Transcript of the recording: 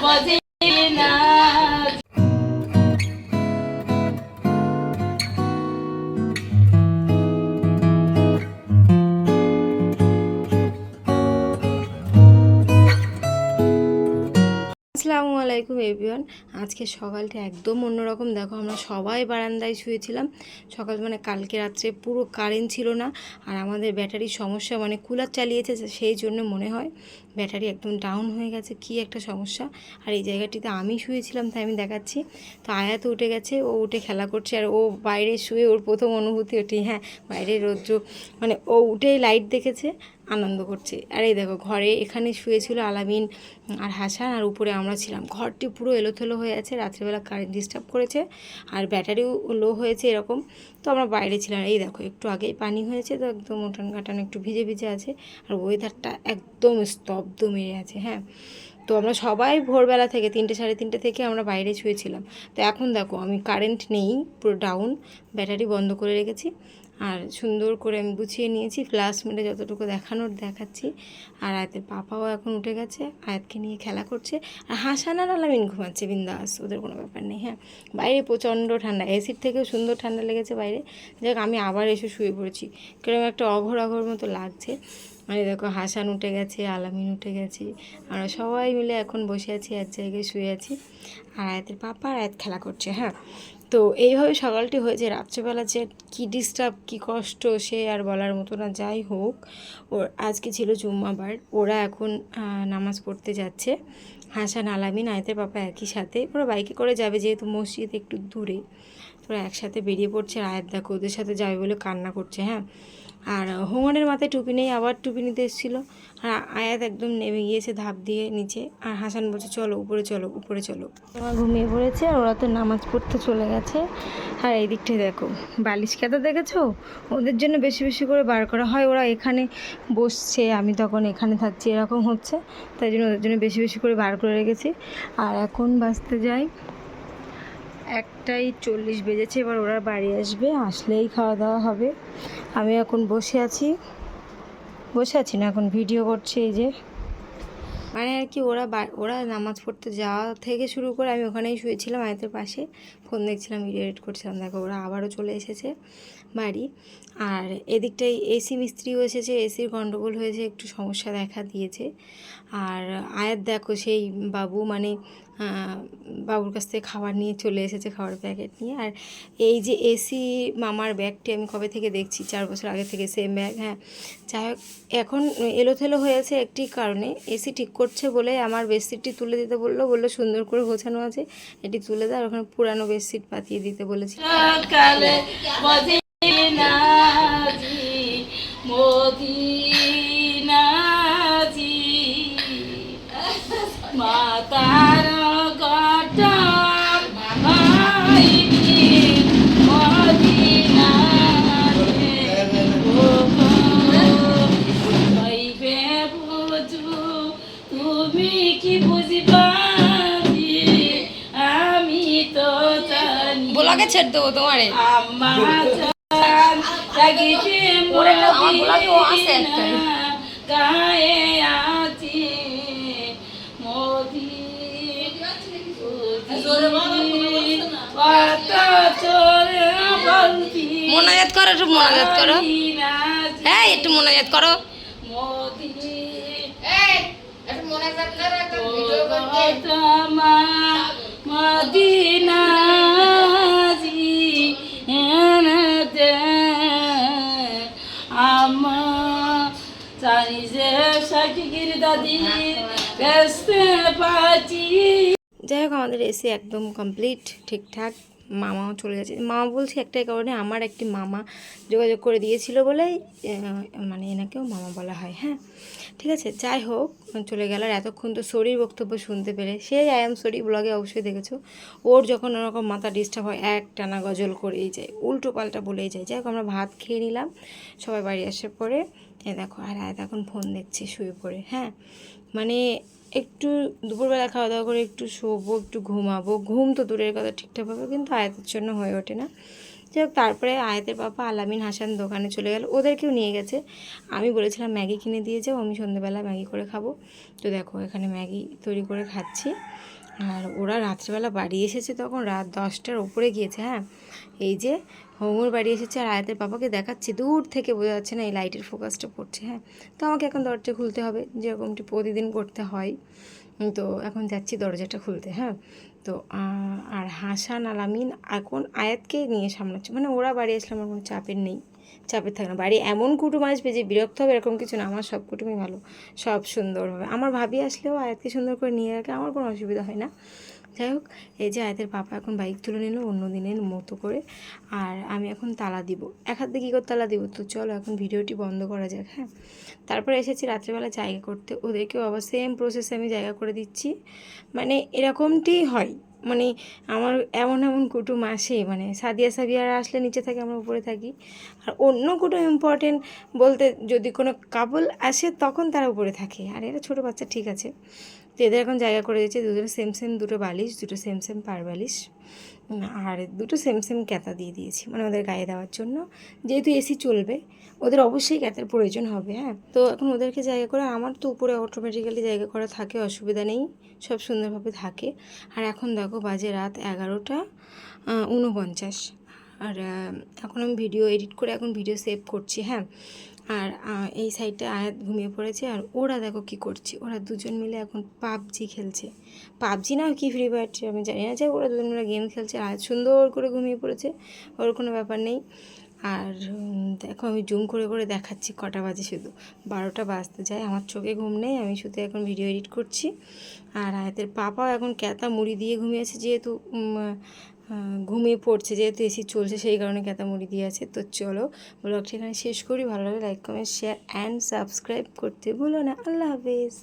मुझे আলাইকুম এভরিওয়ান আজকে সকালটা একদম অন্যরকম। দেখো, আমরা সবাই বারান্দায় শুয়েছিলাম। সকাল মানে কালকে রাত্রে পুরো কারেন্ট ছিল না, আর আমাদের ব্যাটারির সমস্যা মানে কুলার চালিয়েছে, সেই জন্য মনে হয় ব্যাটারি একদম ডাউন হয়ে গেছে। কি একটা সমস্যা। আর এই জায়গাটিতে আমি শুয়েছিলাম, তাই আমি দেখাচ্ছি। তো আয়াত উঠে গেছে, ও উঠে খেলা করছে, আর ও বাইরে শুয়ে ওর প্রথম অনুভূতি ওটি হ্যাঁ বাইরে রৌদ্র মানে ও উঠেই লাইট দেখেছে। আনন্দ করছে। আর এই দেখো, ঘরে এখানে শুয়েছিল আলামিন আর হাসান আর উপরে আমরা ছিলাম। ঘরটি পুরো এলোথেলো হয়ে আছে, রাত্রিবেলা কারেন্ট ডিস্টার্ব করেছে আর ব্যাটারিও লো হয়েছে এরকম। তো আমরা বাইরে ছিলাম। এই দেখো, একটু আগেই পানি হয়েছে তো একদম উঠান কাটান একটু ভিজে ভিজে আছে আর ওয়েদারটা একদম স্তব্ধ মেরে আছে হ্যাঁ। তো আমরা সবাই ভোরবেলা থেকে তিনটে সাড়ে তিনটে থেকে আমরা বাইরে শুয়েছিলাম। তো এখন দেখো, আমি কারেন্ট নেই, পুরো ডাউন ব্যাটারি বন্ধ করে রেখেছি। আর সুন্দর করে আমি গুছিয়ে নিয়েছি। ফ্লাশ মেরে যতটুকু দেখানোর দেখাচ্ছি। আর আয়াতের পাপাও এখন উঠে গেছে। আয়াতকে নিয়ে খেলা করছে। আর হাসান আর আলামিন ঘুমাচ্ছে, বিন্দাস। ওদের কোনো ব্যাপার নেই হ্যাঁ। বাইরে প্রচণ্ড ঠান্ডা। এসির থেকেও সুন্দর ঠান্ডা লেগেছে বাইরে। যাক আমি আবার এসে শুয়ে পড়েছি। কীরকম একটা অঘর অঘর মতো লাগছে। মানে দেখো, হাসান উঠে গেছে, আলামিন উঠে গেছে। আমরা সবাই মিলে এখন বসে আছি, এক জায়গায় শুয়ে আছি। আর আয়াতের পাপা আর আয়াত খেলা করছে হ্যাঁ। তো এইভাবে সকালটি হয়েছে, রাত্রেবেলা যে কী ডিস্টার্ব কী কষ্ট, সে আর বলার মতো না, যাই হোক। ওর আজকে ছিল জুম্মাবার, ওরা এখন নামাজ পড়তে যাচ্ছে। হাসান, আলামিন, আয়তের পাপা একই সাথে। ওরা বাইকে করে যাবে যেহেতু মসজিদ একটু দূরে। ওরা একসাথে বেরিয়ে পড়ছে, আর দেখো ওদের সাথে যাবে বলে কান্না করছে হ্যাঁ? আর হোমনের মাথায় টুপি নেই, আবার টুপি নিতে এসেছিল। আর আয়াত একদম নেমে গিয়েছে ধাপ দিয়ে নিচে। আর হাসান বলছে, চলো, উপরে চলো উপরে চলো। ওরা ঘুমিয়ে পড়েছে আর ওরা তো নামাজ পড়তে চলে গেছে। আর এই দিকটায় দেখো, বালিশ কাদা দেখেছ? ওদের জন্য বেশি বেশি করে বার করা হয়। ওরা এখানে বসছে, আমি তখন এখানে থাকছি, এরকম হচ্ছে। তাই জন্য ওদের জন্য বেশি বেশি করে বার করে রেখেছি। আর এখন বাঁচতে যাই একটাই চল্লিশ বেজেছে, এবার ওরা বাড়ি আসবে, আসলেই খাওয়া দাওয়া হবে। আমি এখন বসে আছি। বসে আছি না, এখন ভিডিও করছি এই যে। মানে আর কি, ওরা ওরা নামাজ পড়তে যাওয়া থেকে শুরু করে আমি ওখানেই শুয়েছিলাম আয়তের পাশে। ফোন দেখছিলাম ভিডিও এডিট করছিলাম। দেখো, ওরা আবারও চলে এসেছে বাড়ি। আর এদিকটাই এসি মিস্ত্রিও এসেছে, এসির গণ্ডগোল হয়েছে, একটু সমস্যা দেখা দিয়েছে। আর আয়াত দেখো, সেই বাবু মানে বাবুর কাছ থেকে খাবার নিয়ে চলে এসেছে খাবার প্যাকেট নিয়ে। আর এই যে এসি মামার ব্যাগটি আমি কবে থেকে দেখছি? চার বছর আগে থেকে সেম ব্যাগ হ্যাঁ। যাই হোক, এখন এলোথেলো হয়েছে একটি কারণে। এসি ঠিক করছে বলে আমার বেডশিটটি তুলে দিতে বলল বলল সুন্দর করে গোছানো আছে, এটি তুলে দেয় আর ওখানে পুরানো বেডশিট পাতিয়ে দিতে বলেছি তুমি কি বুঝবা? মোদি কত চোরে বলতি মোনাজাত করো একটু মোনাজাত করো। হ্যাঁ একটু মোনাজাত করো। মোদি মদিনা দাদি পাচি যাই হোক আমাদের এসি একদম কমপ্লিট ঠিকঠাক। মামাও চলে যাচ্ছে মামা বলছি একটাই কারণে আমার একটি মামা যোগাযোগ করে দিয়েছিল বলেই মানে এনাকেও মামা বলা হয় হ্যাঁ। ঠিক আছে, যাই হোক, চলে গেল। আর এতক্ষণ তো শরীর বক্তব্য শুনতে পেরে সেই আই এম সরি ব্লগে অবশ্যই দেখেছ। ওর যখন ওরকম মাথা ডিস্টার্ব হয়, এক টানা গজল করেই যায়, উল্টো পাল্টা বলেই যায়। যাই হোক, আমরা ভাত খেয়ে নিলাম। সবাই বাড়ি আসার পরে, এ দেখো, আর এখন ফোন দেখছে শুয়ে পড়ে হ্যাঁ। মানে একটু দুপুরবেলা খাওয়া দাওয়া করে একটু শোবো, একটু ঘুমাবো। ঘুম তো দূরের কথা ঠিকঠাকভাবে কিন্তু আয়াতের জন্য হয়ে ওঠে না। যাই হোক তারপরে আয়াতের বাবা আলামিন হাসান দোকানে চলে গেল। ওদেরকেও নিয়ে গেছে। আমি বলেছিলাম, ম্যাগি কিনে দিয়ে যাও, আমি সন্ধ্যেবেলা ম্যাগি করে খাব। তো দেখো, এখানে ম্যাগি তৈরি করে খাচ্ছি। আর ওরা রাত্রিবেলা বাড়ি এসেছে তখন, রাত দশটার ওপরে গিয়েছে হ্যাঁ? এই যে হোমর বাড়ি এসেছে আর আয়াতের বাবাকে দেখাচ্ছি, দূর থেকে বোঝা যাচ্ছে না এই লাইটের ফোকাসটা পড়ছে হ্যাঁ? তো আমাকে এখন দরজা খুলতে হবে যেরকমটি প্রতিদিন করতে হয়। তো এখন যাচ্ছি দরজাটা খুলতে হ্যাঁ? তো আর হাসান আলামিন এখন আয়াতকে নিয়ে সামলাচ্ছে মানে ওরা বাড়ি আসলে আমার কোনো চাপের নেই। চাপের থাকে না। বাড়ি এমন কুটুম আসবে যে বিরক্ত হবে, এরকম কিছু না। আমার সব কুটুমই ভালো, সব সুন্দর হবে। আমার ভাবি আসলেও আয়াতকে সুন্দর করে নিয়ে রাখে, আমার কোনো অসুবিধা হয় না। যাই হোক, এই যে আয়াতের পাপা এখন বাইক তুলে নিল অন্য দিনের মতো করে, আর আমি এখন তালা দিব। এক হাতে কী করে তালা দিব? তো চলো এখন ভিডিওটি বন্ধ করা যাক হ্যাঁ? তারপরে এসেছি রাত্রেবেলা জায়গা করতে। ওদেরকেও আবার সেম প্রসেসে আমি জায়গা করে দিচ্ছি। মানে এরকমটি হয়। মানে আমার এমন এমন কুটুম আসে মানে সাদিয়া সাবিয়ারা আসলে নিচে থাকে, আমরা উপরে থাকি। আর অন্য কুটুম ইম্পর্টেন্ট বলতে যদি কোনো কাপল আসে, তখন তারা উপরে থাকে। আর এরা ছোটো বাচ্চা, ঠিক আছে। তো এদের এখন জায়গা করে দিয়েছে দুজন সেম সেম দুটো বালিশ দুটো সেম সেম পার বালিশ আর দুটো সেম সেম ক্যাতা দিয়ে দিয়েছি মানে ওদের গায়ে দেওয়ার জন্য। যেহেতু এসি চলবে ওদের অবশ্যই ক্যাতার প্রয়োজন হবে হ্যাঁ? তো এখন ওদেরকে জায়গা করে আমার তো উপরে অটোমেটিক্যালি জায়গা করা থাকে অসুবিধা নেই সব সুন্দরভাবে থাকে। আর এখন দেখো বাজে রাত এগারোটা আহ, উনপঞ্চাশ আর এখন আমি ভিডিও এডিট করে এখন ভিডিও সেভ করছি হ্যাঁ? আর এই সাইডটা আয়াত ঘুমিয়ে পড়েছে আর ওরা দেখো কি করছে। ওরা দুজন মিলে এখন পাবজি খেলছে। পাবজি না কি ফ্রি ফায়ার আমি জানি না। যে ওরা দুজন মিলে গেম খেলছে আয়াত সুন্দর করে ঘুমিয়ে পড়েছে। ওর কোনো ব্যাপার নেই। আর দেখো আমি জুম করে করে দেখাচ্ছি কটা বাজে শুধু। বারোটা বাজতে যায়। আমার চোখে ঘুম নেই। আমি শুধু এখন ভিডিও এডিট করছি। আর আয়াতের পাপাও এখন ক্যাতা মুড়ি দিয়ে ঘুমিয়েছে যেহেতু ঘুমিয়ে পড়ছে, যেহেতু এসি চলছে, সেই কারণে ক্যাতামুড়ি দিয়ে আছে। তো চলো, ব্লগটা এখানে শেষ করি। ভালো লাগে like comment share and subscribe করতে ভুলো না। আল্লাহ হাফেজ।